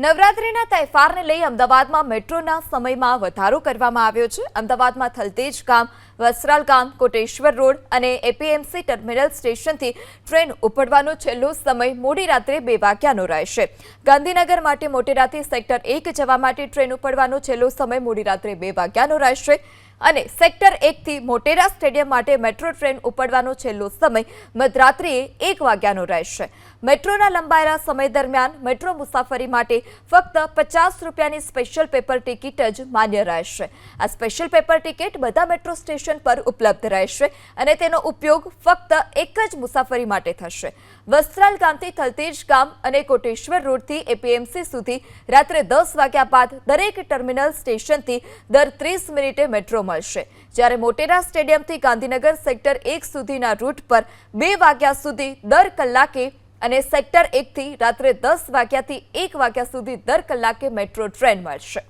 નવરાત્રીના તહેવારને લઈ અમદાવાદમાં મેટ્રોના સમયમાં વધારો કરવામાં આવ્યો છે. અમદાવાદમાં થલતેજ ગામ, વસ્ત્રાલ ગામ, કોટેશ્વર રોડ અને એપીએમસી ટર્મિનલ સ્ટેશનથી ટ્રેન ઉપડવાનો છેલ્લો સમય મોડી રાત્રે બે વાગ્યાનો રહેશે. ગાંધીનગર માટે મોટેરાથી સેક્ટર એક જવા માટે ટ્રેન ઉપડવાનો છેલ્લો સમય મોડી રાત્રે બે વાગ્યાનો રહેશે. અને સેક્ટર એકથી મોટેરા સ્ટેડિયમ માટે મેટ્રો ટ્રેન ઉપડવાનો છેલ્લો સમય મધરાત્રિએ એક વાગ્યાનો રહેશે. મેટ્રોના લંબાયેલા સમય દરમિયાન મેટ્રો મુસાફરી માટે ફક્ત પચાસ રૂપિયાની સ્પેશિયલ પેપર ટિકિટ જ માન્ય રહેશે. આ સ્પેશિયલ પેપર ટિકિટ બધા મેટ્રો સ્ટેશન પર ઉપલબ્ધ રહેશે અને તેનો ઉપયોગ ફક્ત એક જ મુસાફરી માટે થશે. વસ્ત્રાલ ગામથી થલતેજ ગામ અને કોટેશ્વર રોડથી એપીએમસી સુધી રાત્રે દસ વાગ્યા બાદ દરેક ટર્મિનલ સ્ટેશનથી દર ત્રીસ મિનિટે મેટ્રો મળશે. જ્યારે મોટેરા સ્ટેડિયમથી ગાંધીનગર સેક્ટર એક સુધીના રૂટ પર બે વાગ્યા સુધી દર કલાકે અને સેક્ટર એકથી રાત્રે દસ વાગ્યાથી એક વાગ્યા સુધી દર કલાકે મેટ્રો ટ્રેન મળશે.